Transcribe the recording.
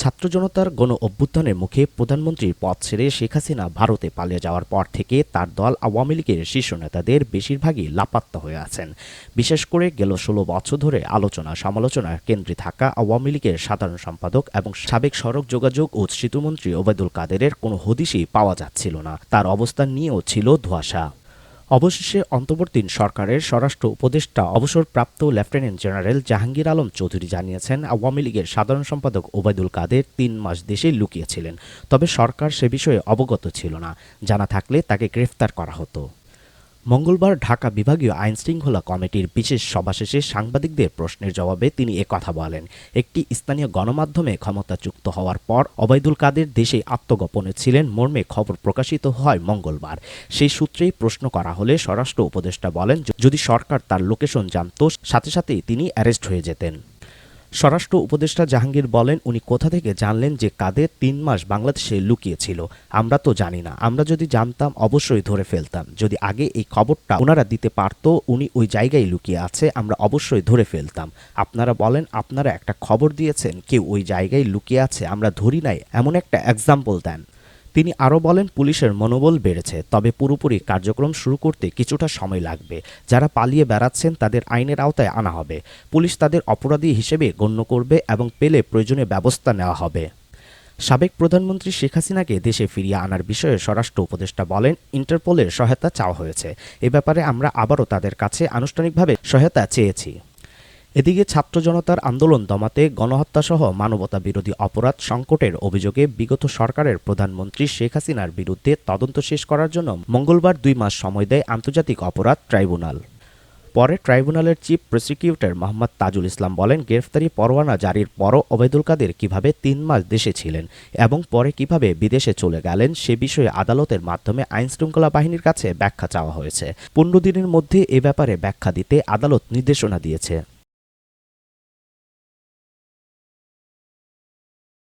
ছাত্র জনতার গণ অভ্যুত্থানের মুখে প্রধানমন্ত্রীর পদ ছেড়ে শেখ হাসিনা ভারতে পালিয়ে যাওয়ার পর থেকে তার দল আওয়ামী লীগের শীর্ষ নেতাদের বেশিরভাগই লাপাত্তা হয়ে আছেন। বিশেষ করে গেল ষোলো বছর ধরে আলোচনা সমালোচনার কেন্দ্রে থাকা আওয়ামী লীগের সাধারণ সম্পাদক এবং সাবেক সড়ক যোগাযোগ ও সেতুমন্ত্রী ওবায়দুল কাদেরের কোনো হদিশই পাওয়া যাচ্ছিল না। তার অবস্থান নিয়েও ছিল ধোঁয়াশা। অবশেষে অন্তর্বর্তী সরকারের স্বরাষ্ট্র উপদেষ্টা অবসরপ্রাপ্ত লেফটেন্যান্ট জেনারেল জাহাঙ্গীর আলম চৌধুরী জানিয়েছেন, আওয়ামী লীগের সাধারণ সম্পাদক ওবায়দুল কাদের তিন মাস দেশে লুকিয়েছিলেন। তবে সরকার সে বিষয়ে অবগত ছিল না। জানা থাকলে তাকে গ্রেফতার করা হতো। মঙ্গলবার ঢাকা বিভাগীয় আইন শৃঙ্খলা কমিটির বিশেষ সভা শেষে সাংবাদিকদের প্রশ্নের জবাবে তিনি একথা বলেন। একটি স্থানীয় গণমাধ্যমে ক্ষমতাচ্যুত হওয়ার পর অবায়দুল কাদের দেশে আত্মগোপনে ছিলেন মর্মে খবর প্রকাশিত হয় মঙ্গলবার। সেই সূত্রেই প্রশ্ন করা হলে স্বরাষ্ট্র উপদেষ্টা বলেন, যদি সরকার তার লোকেশন জানত, সাথে সাথেই তিনি অ্যারেস্ট হয়ে যেতেন। স্বরাষ্ট্র উপদেষ্টা জাহাঙ্গীর বলেন, উনি কোথা থেকে জানলেন যে কাদের তিন মাস বাংলাদেশে লুকিয়েছিল? আমরা তো জানি না। আমরা যদি জানতাম, অবশ্যই ধরে ফেলতাম। যদি আগে এই খবরটা ওনারা দিতে পারত, উনি ওই জায়গায় লুকিয়ে আছে, আমরা অবশ্যই ধরে ফেলতাম। আপনারা বলেন, আপনারা একটা খবর দিয়েছেন, কেউ ওই জায়গায় লুকিয়ে আছে, আমরা ধরি নাই, এমন একটা এক্সাম্পল দেন। তিনি আরও বলেন, পুলিশের মনোবল বেড়েছে, তবে পুরোপুরি কার্যক্রম শুরু করতে কিছুটা সময় লাগবে। যারা পালিয়ে বেড়াচ্ছেন, তাদের আইনের আওতায় আনা হবে। পুলিশ তাদের অপরাধী হিসেবে গণ্য করবে এবং পেলে প্রয়োজনীয় ব্যবস্থা নেওয়া হবে। সাবেক প্রধানমন্ত্রী শেখ হাসিনাকে দেশে ফিরিয়ে আনার বিষয়ে স্বরাষ্ট্র উপদেষ্টা বলেন, ইন্টারপোলের সহায়তা চাওয়া হয়েছে। এ ব্যাপারে আমরা আবারও তাদের কাছে আনুষ্ঠানিকভাবে সহায়তা চেয়েছি। এদিকে ছাত্র জনতার আন্দোলন দমাতে গণহত্যাসহ মানবতা বিরোধী অপরাধ সংকটের অভিযোগে বিগত সরকারের প্রধানমন্ত্রী শেখ হাসিনার বিরুদ্ধে তদন্ত শেষ করার জন্য মঙ্গলবার দুই মাস সময় দেয় আন্তর্জাতিক অপরাধ ট্রাইব্যুনাল। পরে ট্রাইব্যুনালের চিফ প্রসিকিউটর মোহাম্মদ তাজুল ইসলাম বলেন, গ্রেফতারি পরোয়ানা জারির পরও ওবায়দুল কাদের কীভাবে তিন মাস দেশে ছিলেন এবং পরে কীভাবে বিদেশে চলে গেলেন সে বিষয়ে আদালতের মাধ্যমে আইনশৃঙ্খলা বাহিনীর কাছে ব্যাখ্যা চাওয়া হয়েছে। পনেরো দিনের মধ্যে এ ব্যাপারে ব্যাখ্যা দিতে আদালত নির্দেশনা দিয়েছে।